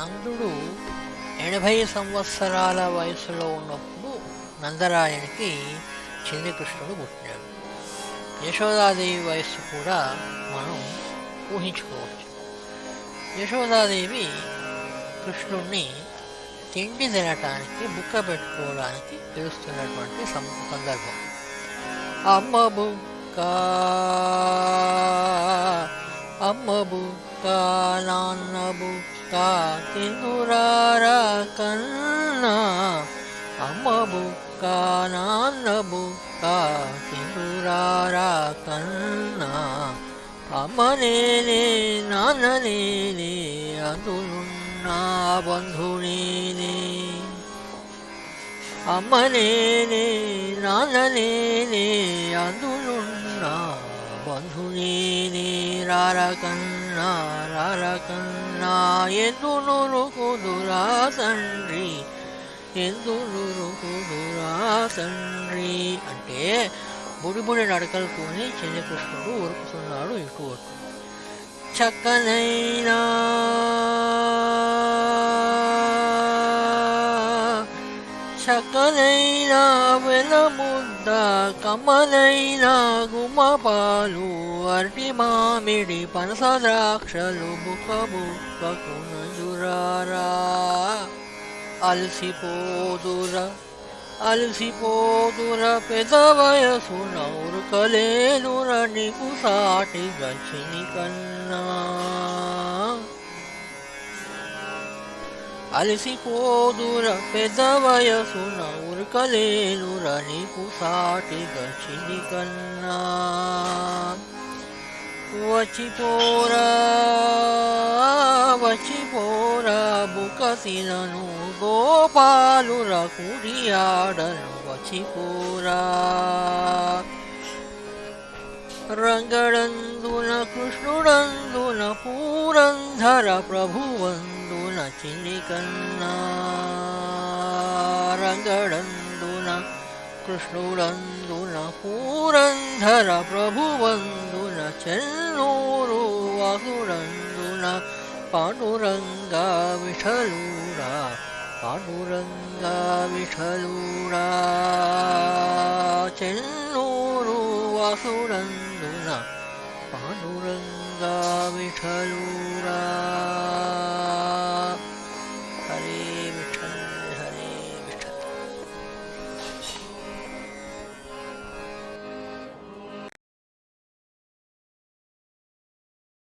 నందుడు ఎనభై సంవత్సరాల వయసులో ఉన్నప్పుడు నందరాయనికి చిన్ని కృష్ణుడు పుట్టినాడు యశోదాదేవి వయస్సు కూడా మనం ఊహించుకోవచ్చు. యశోదాదేవి కృష్ణుణ్ణి తిండి తినటానికి బుక్క పెట్టుకోవడానికి పిలుస్తున్నటువంటి సందర్భం. అమ్మ బుక్క తిందురారా కన్నా అమ్మ బుక్క నాన్న బుక్క తిందురారా కన్నా అమ్మ నేనే నాన్న నేనే అందులున్నా బంధునేనే అమ్మ నేనే నాన్న కన్నా అందులున్నా బంధునేనే ఎందు నురుకుదురా తండ్రి ఎందు నురుకుదురా తండ్రి అంటే బుడిబుడి బుడి నడకలతోనే చిన్నకృష్ణుడు ఉరుకుతున్నాడు ఇటు అటు చక్కనైనా చక్కనైన వెలముద్ద కమ్మనైన గుమ్మపాలు అరటి మామిడి పనస ద్రాక్షలు బుక్క బుక్కకు నంజురారా. అలసిపోదుర అలసిపోదుర పెద్ద వయసు నౌరుకలేనుర నీకు సాటి గచ్చిని కన్నా. అలసిపోదుర పెద్ద వయసున ఉరకలేనుర నీకు సాటిగా చిని కన్నా వచ్చిపోరా వచ్చిపోరా బుకసిలను గోపాలుర కుడియాడను వచ్చిపోరా రంగడందున కృష్ణుడందున పూరంధర ప్రభువందున ചിരികണ്ണാരങ്കടന്തുന കൃഷ്ണുടന്തുന പൂരന്ധര പ്രഭുവന്തുന ചെന്നൂരു വാസുരന്തുന പാണ്ഡുരംഗ വിഷലൂട പാണ്ഡുരംഗ വിഷലൂട ചെന്നൂരു വാസുരന്തുന പാണ്ഡുരംഗ വിഷലൂട